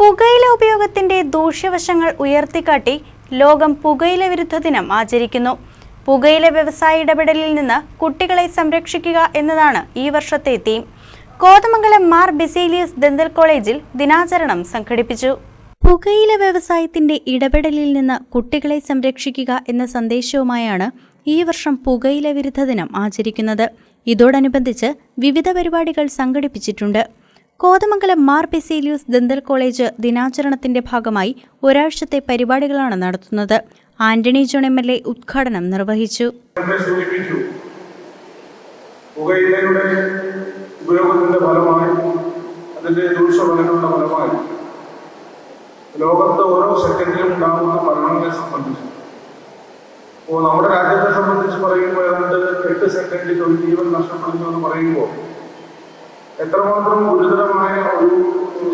പുകയില ഉപയോഗത്തിന്റെ ദൂഷ്യവശങ്ങൾ ഉയർത്തിക്കാട്ടി ലോകം പുകയില വിരുദ്ധ ദിനം ആചരിക്കുന്നു. പുകയില വ്യവസായ ഇടപെടലിൽ നിന്ന് കുട്ടികളെ സംരക്ഷിക്കുക എന്നതാണ് ഈ വർഷത്തെ തീം കോതമംഗലം മാർ ബിസേലിയസ് ദന്തൽ കോളേജിൽ ദിനാചരണം സംഘടിപ്പിച്ചു. പുകയില വ്യവസായത്തിന്റെ ഇടപെടലിൽ നിന്ന് കുട്ടികളെ സംരക്ഷിക്കുക എന്ന സന്ദേശവുമായാണ് ഈ വർഷം പുകയില വിരുദ്ധ ദിനം ആചരിക്കുന്നത്. ഇതോടനുബന്ധിച്ച് വിവിധ പരിപാടികൾ സംഘടിപ്പിച്ചിട്ടുണ്ട്. കോതമംഗലം മാർ ബെസേലിയൂസ് ദന്തൽ കോളേജ് ദിനാചരണത്തിന്റെ ഭാഗമായി ഒരാഴ്ചത്തെ പരിപാടികളാണ് നടത്തുന്നത്. Antony John M L A ഉദ്ഘാടനം നിർവഹിച്ചു. ഉപയോഗത്തിന്റെ ഫലമായി അതിന്റെ ദൂഷ്യഫലങ്ങളുടെ ഫലമായി ലോകത്ത് ഓരോ സെക്കൻഡിലും ഉണ്ടാകുന്ന മരണങ്ങളെ സംബന്ധിച്ച്. ഇപ്പോൾ നമ്മുടെ രാജ്യത്തെ സംബന്ധിച്ച് പറയുമ്പോൾ ഏതാണ്ട് എട്ട് സെക്കൻഡിൽ ഒരു ജീവൻ നഷ്ടപ്പെടുന്നു എന്ന് പറയുമ്പോൾ എത്രമാത്രം ഗുരുതരമായ ഒരു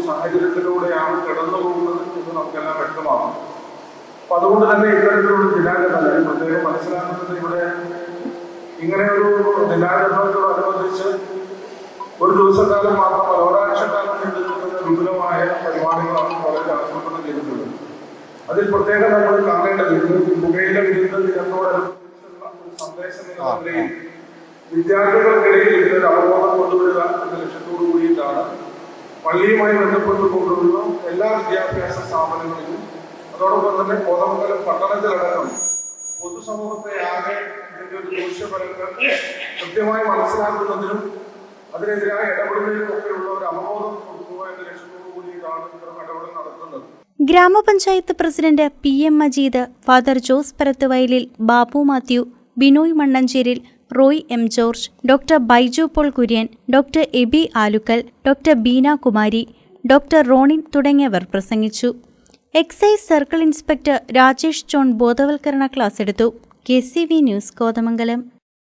സാഹചര്യത്തിലൂടെയാണ് കടന്നു പോകുന്നത് എന്ന് നമുക്കെല്ലാം വ്യക്തമാകും. അപ്പൊ അതുകൊണ്ട് തന്നെ ഇത്തരത്തിലുള്ള ദിനാചരണം ഞാൻ പ്രത്യേകം മനസ്സിലാക്കുന്നത് ഇവിടെ ഇങ്ങനെ ഒരു ദിനാചരണത്തോടനുബന്ധിച്ച് ഒരു ദിവസക്കാലം മാത്രം ഒരാഴ്ചക്കാലം നീണ്ടു നിൽക്കുന്ന വിപുലമായ പരിപാടികളാണ് കോളേജ് ആസൂത്രണം ചെയ്തിട്ടുള്ളത് അതിൽ പ്രത്യേകം നമ്മൾ കാണേണ്ടത് ഇന്ന് പുകയില വിരുദ്ധ ദിനത്തോടനുബന്ധിച്ചുള്ള സന്ദേശം എന്ന നിലയിൽ വിദ്യാർത്ഥികൾക്കിടയിൽ ഇതിനൊരു അവബോധം കൊണ്ടുവരിക എന്ന ലക്ഷ്യത്തോടു കൂടിയിട്ടാണ് പള്ളിയുമായി ബന്ധപ്പെട്ട് കൊണ്ടുവരുന്ന എല്ലാ വിദ്യാഭ്യാസ സ്ഥാപനങ്ങളിലും അതോടൊപ്പം തന്നെ കോതമംഗലം പട്ടണത്തിലടക്കം പൊതുസമൂഹത്തെ ആകെ ഇതിന്റെ ഒരു ദൂഷ്യഫലങ്ങൾ കൃത്യമായി മനസ്സിലാക്കുന്നതിനും അതിനെതിരായ ഇടപെടലിനും ഒക്കെയുള്ള ഒരു അവബോധം കൊടുക്കുക എന്ന ലക്ഷ്യത്തോടു കൂടിയിട്ടാണ് ഇത്തരം ഇടപെടൽ നടത്തുന്നത്. Grama panchayat president P M Majeed father Jose Parathuvayalil Babu Mathew Binoy Mannancheril Roy M George doctor Baiju Paul Kurian doctor Aby Alukkal doctor Beena Kumari doctor Ronin തുടങ്ങിയവർ പ്രസംഗിച്ചു. Excise circle inspector Rajesh John ബോധവൽക്കരണ class എടുത്തു. K C V news Kothamangalam.